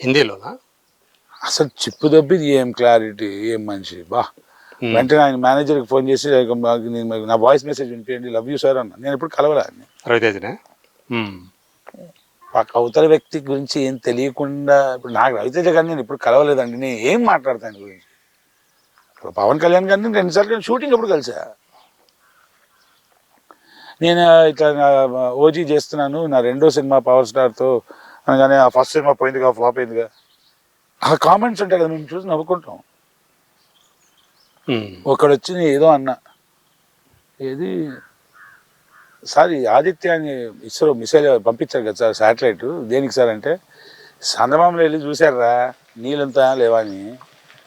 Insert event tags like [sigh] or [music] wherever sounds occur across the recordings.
హిందీలోనా? అసలు చిప్పు దబ్బి ఏం క్లారిటీ ఏం మనిషి? బా. వెంటనే ఆయన మేనేజర్కి ఫోన్ చేసి "ఇక మాకు నేను మీకు నా వాయిస్ మెసేజ్ వినిపించండి లవ్ యూ సార్ అన్న. నేను ఎప్పుడు కలవలే. రవితేజనే? అవతల వ్యక్తి గురించి ఏం తెలియకుండా ఇప్పుడు నాకు రవితేజ గారిని నేను ఇప్పుడు కలవలేదండి. నేను ఏం మాట్లాడతాను గురించి? ఇప్పుడు పవన్ కళ్యాణ్ గారిని రెండుసార్లు నేను షూటింగ్ ఎప్పుడు కలిసా? నేను ఇట్లా ఓజీ చేస్తున్నాను నా రెండో సినిమా పవర్ స్టార్తో అనగానే ఆ ఫస్ట్ సినిమా పోయిందిగా ఫ్లాప్ అయిందిగా ఆ కామెంట్స్ ఉంటాయి కదా మేము చూసి నవ్వుకుంటాం. ఉమ్. ఒకడు వచ్చి ఏదో అన్న. ఏది? సార్ ఈ ఆదిత్య అని ఇస్రో మిసైల్ పంపించారు కదా సార్ శాటిలైట్ దేనికి సార్ అంటే చందమామలో వెళ్ళి చూశారా నీళ్ళంతా లేవా అని.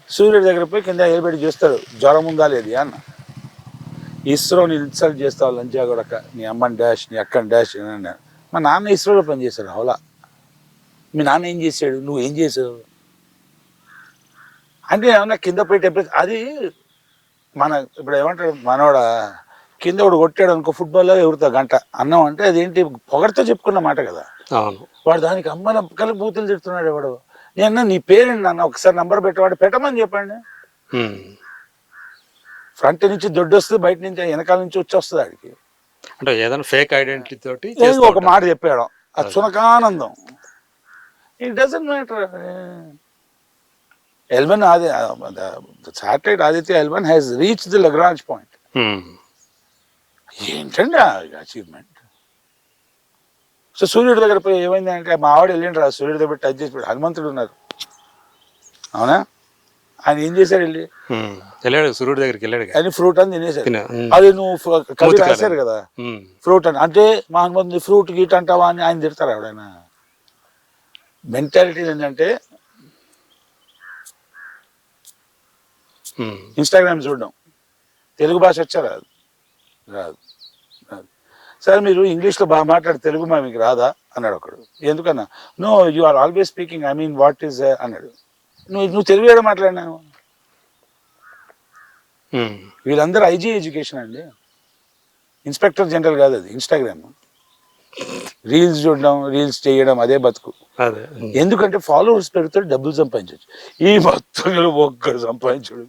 సూర్యుడి దగ్గర పోయి కింద ఏలుబెట్టి చూస్తాడు జ్వరం ఉందా లేదు అన్న. ఇస్రోని ఇన్సల్ట్ చేస్తావు లంచా కొడక నీ అమ్మని డాష్ నీ అక్కని డాష్ అని అన్నాడు మా నాన్న ఇస్రోలో పనిచేశాడు హౌలా. మీ నాన్న ఏం చేశాడు? నువ్వు ఏం చేసావు అంటే ఏమన్నా కింద పోయి టెంపరేచర్ అది మన ఇప్పుడు ఏమంటాడు మనోడ కింద ఒకడు కొట్టాడు అనుకో ఫుట్బాల్లో ఎగురుతా గంట. అన్నం అంటే అదేంటి? పొగడితో చెప్పుకున్న మాట కదా. అవును. వాడు దానికి అమ్మల కలిగి బూతులు తిడుతున్నాడు ఎవడు. నేను నీ పేరేంటి నాన్న? ఒకసారి నంబర్ పెట్టవాడు. పెట్టమని చెప్పండి. ఫ్రంట్ నుంచి దొడ్డు వస్తుంది బయట నుంచి వెనకాల నుంచి వచ్చి వస్తుంది ఆడికి. అంటే ఏదైనా ఫేక్ ఐడెంటిటీ తోటి ఒక. మాట చెప్పాడు. అది. సునకానందం. It doesn't matter L one ఆది satellite Aditya L one has reach the Lagrange point um. ఏంటండి అచీవ్మెంట్ సో సూర్యుడి దగ్గర పోయి ఏమైంది అంటే మా ఆవిడ వెళ్ళిండ్రు రా సూర్యుడి దగ్గర టచ్ చేసి. హనుమంతుడు ఉన్నారు అవునా ఆయన ఏం చేశాడు వెళ్ళి ఉమ్. వెళ్ళాడు సూర్యుడి దగ్గరికి వెళ్ళాడు. ఆయన ఫ్రూట్ అని. ఉమ్. అది నువ్వు కవి. రాశారు కదా. ఫ్రూట్ అని అంటే మా హనుమంతుని ఫ్రూట్ గీట్ అంటావా అని ఆయన తిడతారు ఎవడైనా మెంటాలిటీ ఏంటంటే. ఇన్స్టాగ్రామ్ చూడడం. తెలుగు భాష వచ్చా రాదు? రాదు. రాదు. సార్ మీరు ఇంగ్లీష్లో బాగా మాట్లాడు తెలుగు మా మీకు రాదా? అన్నాడు ఒకడు. ఎందుకన్నా? No you are always speaking I mean what is అన్నాడు. నువ్వు నువ్వు తెలుగు ఏడ మాట్లాడినావు? ఉమ్. వీళ్ళందరూ ఐజీ ఎడ్యుకేషన్ అండి. ఇన్స్పెక్టర్ జనరల్ కాదు అది ఇన్స్టాగ్రామ్. రీల్స్ చూడడం రీల్స్ చేయడం అదే బతుకు. ఎందుకంటే ఫాలోవర్స్ పెడితే డబ్బులు సంపాదించవచ్చు ఈ మొత్తంలో ఒక్కడు సంపాదించడు.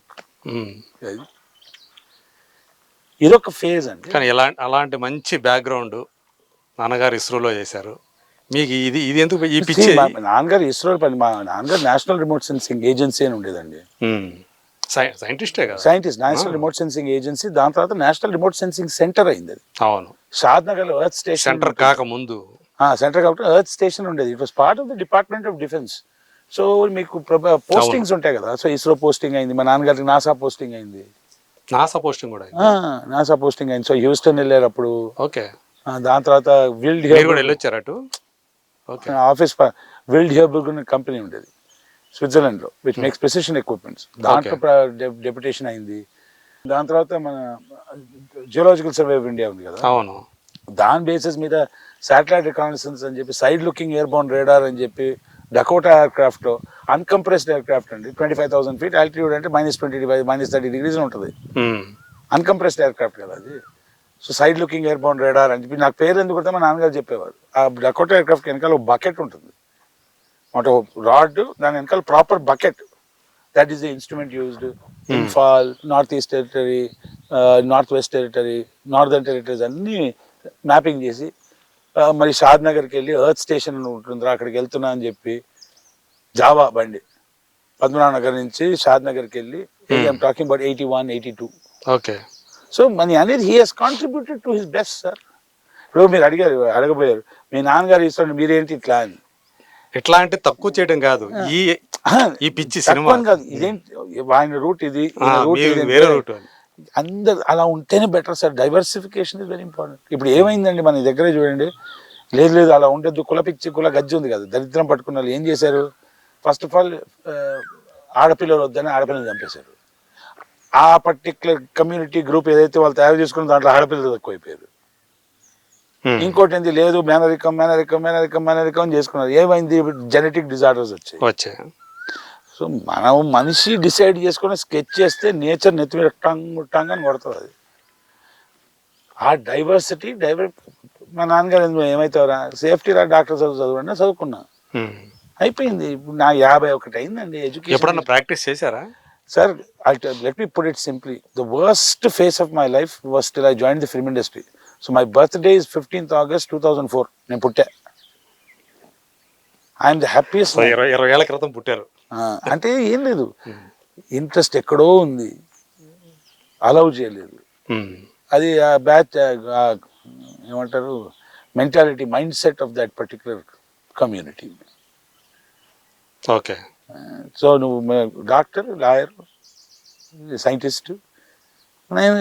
ఇదొక ఫేజ్ అండి. కానీ ఎలా అలాంటి మంచి బ్యాక్గ్రౌండ్ నాన్నగారు ఇస్రోలో చేశారు. మీకు ఇది ఇది ఎందుకు ఈ పిచ్చి? నాన్నగారు ఇస్రో పని మా నాన్నగారు నేషనల్ రిమోట్ సెన్సింగ్ ఏజెన్సీ అని ఉండేదండి. సైంటిస్టే కదా. Scientist national remote sensing agency దాని తర్వాత నేషనల్ రిమోట్ సెన్సింగ్ సెంటర్ అయింది అది. అవును. షాద్ నగర్లో ఎర్త్ స్టేషన్ సెంటర్ కాక ముందు. సెంటర్ కాబట్టి ఎర్త్ స్టేషన్ ఉండేది. It was part of the department of defence so మీకు పోస్టింగ్స్ ఉంటాయి కదా. సో ఇస్రో పోస్టింగ్ అయింది మా నాన్నగారికి నాసా పోస్టింగ్ అయింది. నాసా పోస్టింగ్ కూడా నాసా పోస్టింగ్ అయింది. సో హ్యూస్టన్ వెళ్ళారు అప్పుడు. ఓకే. దాని తర్వాత విల్డ్ మీరు కూడా వెళ్ళొచ్చారు అటు? ఓకే. ఆఫీస్ విల్డ్ అనే కంపెనీ ఉండేది. స్విట్జర్లాండ్లో విచ్ మేక్స్ ప్రెసిషన్ ఎక్విప్మెంట్స్ దాంట్లో డెప్యుటేషన్ అయింది. దాని తర్వాత మన జియోలాజికల్ సర్వే ఆఫ్ ఇండియా ఉంది కదా. అవును. దాని బేసిస్ మీద శాటిలైట్ రికానసెన్స్ అని చెప్పి side looking air bound radar అని చెప్పి డకోటా ఎయిర్ క్రాఫ్ట్లో అన్కంప్రెస్డ్ ఎయిర్ క్రాఫ్ట్ అండి. Twenty five thousand feet altitude అంటే minus twenty five minus thirty degrees ఉంటుంది. అన్కంప్రెస్డ్ ఎయిర్ క్రాఫ్ట్ కదా అది. So side looking air bound radar అని చెప్పి నాకు పేరు ఎందుకు మా నాన్నగారు చెప్పేవారు. ఆ డకోటా ఎయిర్ క్రాఫ్ట్ వెనకాల ఒక బకెట్ ఉంటుంది. ఒక రాడ్ దాని వెనకాల proper bucket. That is the instrument used Imphal north east territory north west territory northern territories అన్నీ మ్యాపింగ్ చేసి మరి షాద్ నగర్కి వెళ్ళి ఎర్త్ స్టేషన్ ఉంటుందిరా అక్కడికి వెళ్తున్నా అని చెప్పి జావా బండి. పద్మనాభ నగర్ నుంచి షాద్ నగర్కి వెళ్ళి I'm talking about eighty one eighty two okay so మన అనేది he has contributed to his best sir ఇప్పుడు మీరు అడిగారు అడగబోయారు మీ నాన్నగారు ఇస్తాడు మీరేంటి ఇట్లా అని ఎట్లా అంటే తక్కువ చేయడం కాదు. ఈ ఈ పిచ్చి సినిమా. కాదు. ఇదేంటి ఆయన రూట్ ఇది వేరే రూట్. అందరు అలా ఉంటేనే better sir. Diversification is very important ఇప్పుడు ఏమైందండి మన దగ్గరే చూడండి. లేదు లేదు అలా ఉండేది కుల పిచ్చి కుల గజ్జి ఉంది కదా. దరిద్రం పట్టుకున్న వాళ్ళు ఏం చేశారు? ఫస్ట్ ఆఫ్ ఆల్ ఆడపిల్లలు వద్దని ఆడపిల్లలు చంపేశారు. ఆ పర్టికులర్ కమ్యూనిటీ గ్రూప్ ఏదైతే వాళ్ళు తయారు చేసుకున్న దాంట్లో ఆడపిల్లలు తక్కువైపోయారు. ఇంకోటి ఏంది లేదు మేనరికం మేనరికం మేనరికం మేనరికం చేసుకున్నారు. ఏమైంది? జెనెటిక్ డిజార్డర్స్ వచ్చాయి. వచ్చే సో మనం మనిషి డిసైడ్ చేసుకుని స్కెచ్ చేస్తే నేచర్ నెత్తి మీద టంగ్ టంగ్ అని కొడుతుంది అది. ఆ డైవర్సిటీ డైవర్ మా నాన్నగారు ఏమవుతారా సేఫ్టీ రా డాక్టర్ చదువు చదవండి చదువుకున్నా. ఉమ్. అయిపోయింది. ఇప్పుడు నా యాభై ఒకటి అయిందండి ఎడ్యుకేషన్ ఎప్పుడన్నా ప్రాక్టీస్ చేశారా? Sir let me put it simply the worst phase of my life was till I join the film industry so my birthday is fifteenth August two thousand four నేను పుట్టా. ఐఎమ్ ద హ్యాపీయెస్ట్ ఇరవై ఏళ్ళ క్రితం పుట్టారు. అంటే ఏం లేదు. Interest ఎక్కడో ఉంది. అలౌ చేయలేదు. అది ఆ బ్యాచ్ ఏమంటారు? Mentality mindset of that particular community okay so నువ్వు డాక్టర్ లాయర్ సైంటిస్ట్ నేను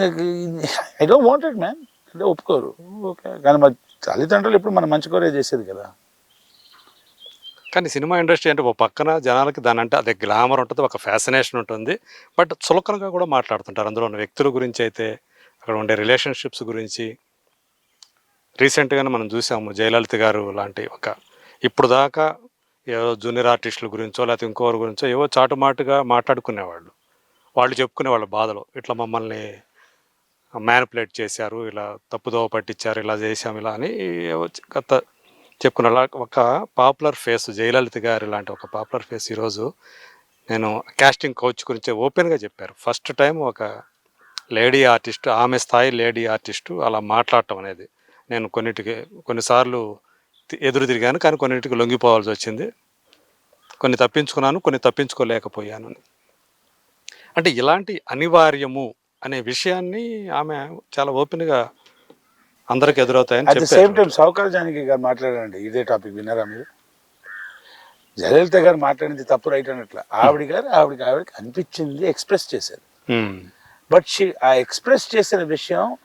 ఐ డోంట్ వాంటెడ్ మ్యాన్ అంటే ఒప్పుకోరు. ఓకే. కానీ మా తల్లిదండ్రులు ఎప్పుడు మనం మంచి కోరే చేసేది కదా. కానీ సినిమా ఇండస్ట్రీ అంటే ఒక పక్కన జనాలకి దాని అంటే అదే గ్లామర్ ఉంటుంది ఒక ఫ్యాసినేషన్ ఉంటుంది. బట్ చులకనగా కూడా మాట్లాడుతుంటారు. అందులో ఉన్న వ్యక్తుల గురించి అయితే అక్కడ ఉండే రిలేషన్షిప్స్ గురించి. రీసెంట్గానే మనం చూసాము జయలలిత గారు లాంటి ఒక ఇప్పుడు దాకా ఏదో జూనియర్ ఆర్టిస్టుల గురించో లేకపోతే ఇంకోరి గురించో ఏవో చాటుమాటుగా మాట్లాడుకునేవాళ్ళు. వాళ్ళు చెప్పుకునే వాళ్ళ బాధలు. ఇట్లా మమ్మల్ని మ్యానిపులేట్ చేశారు ఇలా తప్పుదోవ పట్టించారు ఇలా చేశాం ఇలా అని ఏవో గత చెప్పుకున్న ఒక పాపులర్ ఫేస్ జయలలిత గారు ఇలాంటి ఒక పాపులర్ ఫేస్ ఈరోజు నేను కాస్టింగ్ కోచ్ గురించి ఓపెన్గా చెప్పారు. ఫస్ట్ టైం ఒక లేడీ ఆర్టిస్ట్ ఆమె స్థాయి లేడీ ఆర్టిస్టు అలా మాట్లాడటం అనేది. నేను కొన్నిటికి కొన్నిసార్లు ఎదురు తిరిగాను కానీ కొన్నిటికి లొంగిపోవాల్సి వచ్చింది. కొన్ని తప్పించుకున్నాను కొన్ని తప్పించుకోలేకపోయాను అని. అంటే ఇలాంటి అనివార్యము అనే విషయాన్ని ఆమె చాలా ఓపెన్గా అందరికి ఎదురవుతాయని at the same time సౌకర్ Janaki గారు మాట్లాడారండి ఇదే టాపిక్ విన్నారా మీరు? జయలలిత గారు మాట్లాడింది తప్పు రైట్ అన్నట్లు. ఆవిడ గారు ఆవిడకి ఆవిడకి అనిపించింది ఎక్స్ప్రెస్ చేశారు. బట్ షీ ఆ ఎక్స్ప్రెస్ చేసిన విషయం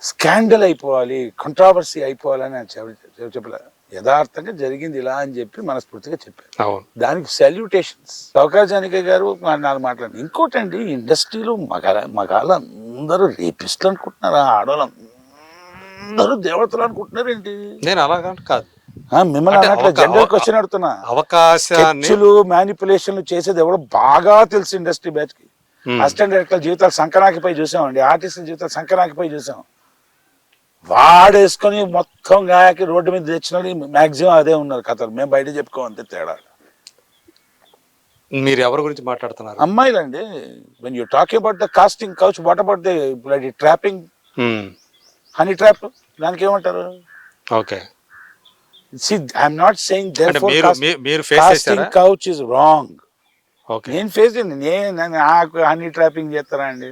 స్కాండల్ అయిపోవాలి కంట్రావర్సీ అయిపోవాలని ఆయన చెప్ప- చెప్పలే. యథార్థంగా జరిగింది ఇలా అని చెప్పి మనస్ఫూర్తిగా చెప్పారు. అవును. దానికి సెల్యూటేషన్స్ సౌకర్ జానకి గారు నాలుగు మాట్లాడి ఇంకోటండి ఇండస్ట్రీలో మగాల మగాళ్ళ అందరూ రేపిస్టులు అనుకుంటున్నారా ఆడవాళ్ళు అందరూ దేవతలు అనుకుంటున్నారు ఏంటి నేను అలాగా కాదు. ఆ, మిమ్మల్ని జనరల్ క్వశ్చన్ అడుగుతున్నా. అవకాశాన్ని మ్యానిపులేషన్లు చేసేది ఎవడో బాగా తెలుసు ఇండస్ట్రీ బ్యాచ్కి. ఉమ్. అసిస్టెంట్ డైరెక్టర్ జీవితాలు సంకనాకిపై చూసామండి ఆర్టిస్ట్ జీవితాలు సంకనాకిపై చూసాం. వాడేసుకొని మొత్తం గాయకి రోడ్డు మీద తెచ్చిన మాక్సిమం అదే ఉన్నారు కథలు మేము బయట చెప్పుకోం అంతే తేడా. మీరు ఎవరి గురించి మాట్లాడుతున్నారు? అమ్మాయిలండి. When you talking about the casting couch what about the trapping. Honey trap దానికి ఏమంటారు? Okay see I'm not saying casting couch is wrong okay నేను ఫేస్ నేను నాకు హనీ ట్రాపింగ్ చేస్తారా అండి?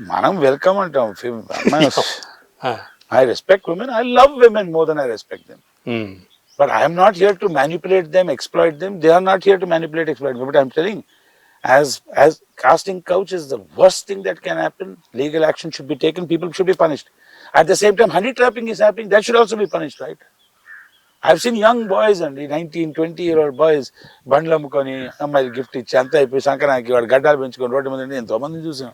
మనం వెల్కమ్ అంటాం. [laughs] Ah. I respect women I love women more than I respect them um. But I'm not here to manipulate them exploit them they are not here to manipulate exploit but I'm telling as as casting couch is the worst thing that can happen legal action should be taken people should be punished at the same time honey trapping is happening that should also be punished right I've seen young boys అండి nineteen twenty year old boys బండ్లు అమ్ముకొని అమ్మాయిలు gift ఇచ్చి అంతా అయిపోయి సంక్రాంతికి వాడు గడ్డాలు పెంచుకొని రోడ్డు మీద ఉండి ఎంతో మందిని చూసాం